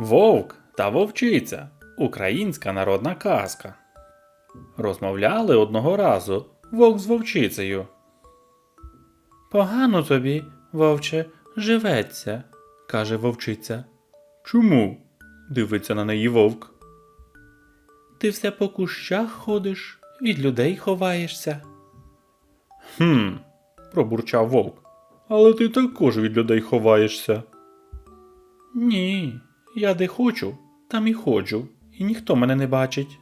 Вовк та вовчиця українська народна казка. Розмовляли одного разу вовк з вовчицею. Погано тобі, вовче, живеться, каже вовчиця. Чому? дивиться на неї вовк. Ти все по кущах ходиш, від людей ховаєшся. Хм, пробурчав вовк. Але ти також від людей ховаєшся. Ні, я де хочу, там і ходжу, і ніхто мене не бачить.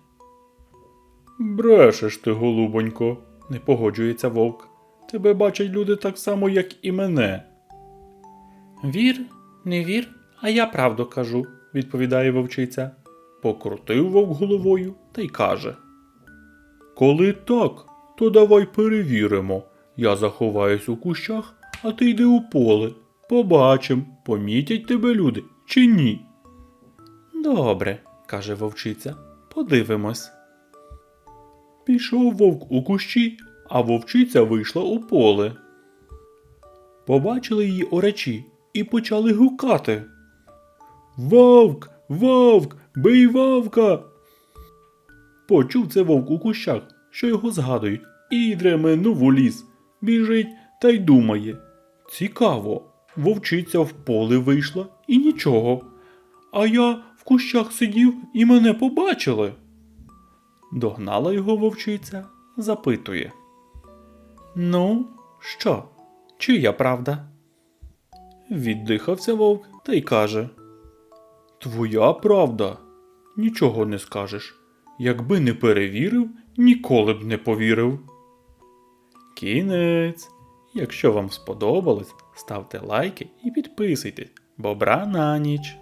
Брешеш ти, голубонько, не погоджується вовк. Тебе бачать люди так само, як і мене. Вір, не вір, а я правду кажу, відповідає вовчиця. Покрутив вовк головою та й каже. Коли так, то давай перевіримо. Я заховаюсь у кущах, а ти йди у поле. Побачим, помітять тебе люди чи ні. Добре, каже вовчиця, подивимось. Пішов вовк у кущі, а вовчиця вийшла у поле. Побачили її оречі і почали гукати. Вовк, вовк, бий вовка. Почув це вовк у кущах, що його згадують, і дременув у ліс, біжить та й думає. Цікаво, вовчиця в поле вийшла і нічого. А я кущах сидів і мене побачили. Догнала його вовчиця, запитує. Ну, що, чия правда? Віддихався вовк та й каже. Твоя правда. Нічого не скажеш. Якби не перевірив, ніколи б не повірив. Кінець. Якщо вам сподобалось, ставте лайки і підписуйтесь. Бобра на ніч.